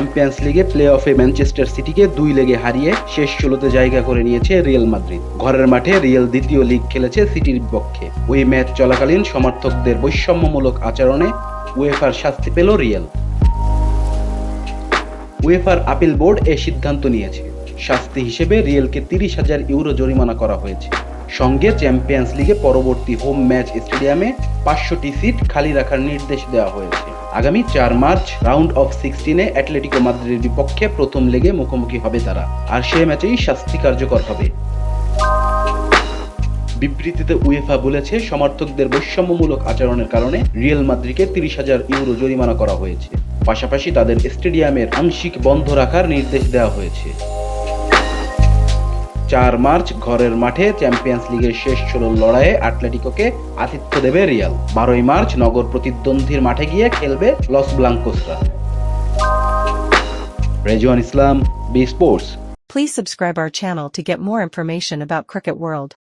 Champions লিগে play অফে Manchester সিটিকে দুই লেগে হারিয়ে শেষ ষোলোতে জায়গা করে নিয়েছে রিয়েল মাদ্রিদ ঘরের মাঠে রিয়েল দ্বিতীয় লিগ খেলেছে সিটির বিপক্ষে ওই ম্যাচ চলাকালীন সমর্থকদের বৈষম্যমূলক আচরণে উয়েফার শাস্তি পেল রিয়েল উয়েফার আপিল বোর্ড এ সিদ্ধান্ত নিয়েছে। শাস্তি হিসেবে রিয়েলকে তিরিশ হাজার ইউরো জরিমানা করা হয়েছে। সঙ্গে চ্যাম্পিয়ন্স লিগে পরবর্তী হোম ম্যাচ স্টেডিয়ামে পাঁচশোটি সিট খালি রাখার নির্দেশ দেওয়া হয়েছে। আগামী চার মার্চ রাউন্ড অফ সিক্সটিনে অ্যাটলেটিকো মাদ্রিদের বিপক্ষে প্রথম লেগে মুখোমুখি হবে তারা। আর সে ম্যাচেই শাস্তি কার্যকর হবে। বিবৃতিতে উয়েফা বলেছে, সমর্থকদের বৈষম্যমূলক আচরণের কারণে রিয়েল মাদ্রিকে তিরিশ হাজার ইউরো জরিমানা করা হয়েছে। পাশাপাশি তাদের স্টেডিয়ামের আংশিক বন্ধ রাখার নির্দেশ দেওয়া হয়েছে। চার মার্চ ঘরের মাঠে চ্যাম্পিয়ন্স লিগের শেষ ষোলোর লড়াইয়ে আটলেটিকোকে আতিথ্য দেবে রিয়াল। বারোই মার্চ নগর প্রতিদ্বন্দ্বীর মাঠে গিয়ে খেলবে Los ব্লাঙ্কোসরা। Rezwan Islam, B sports. Please subscribe our channel to get more information about Cricket World.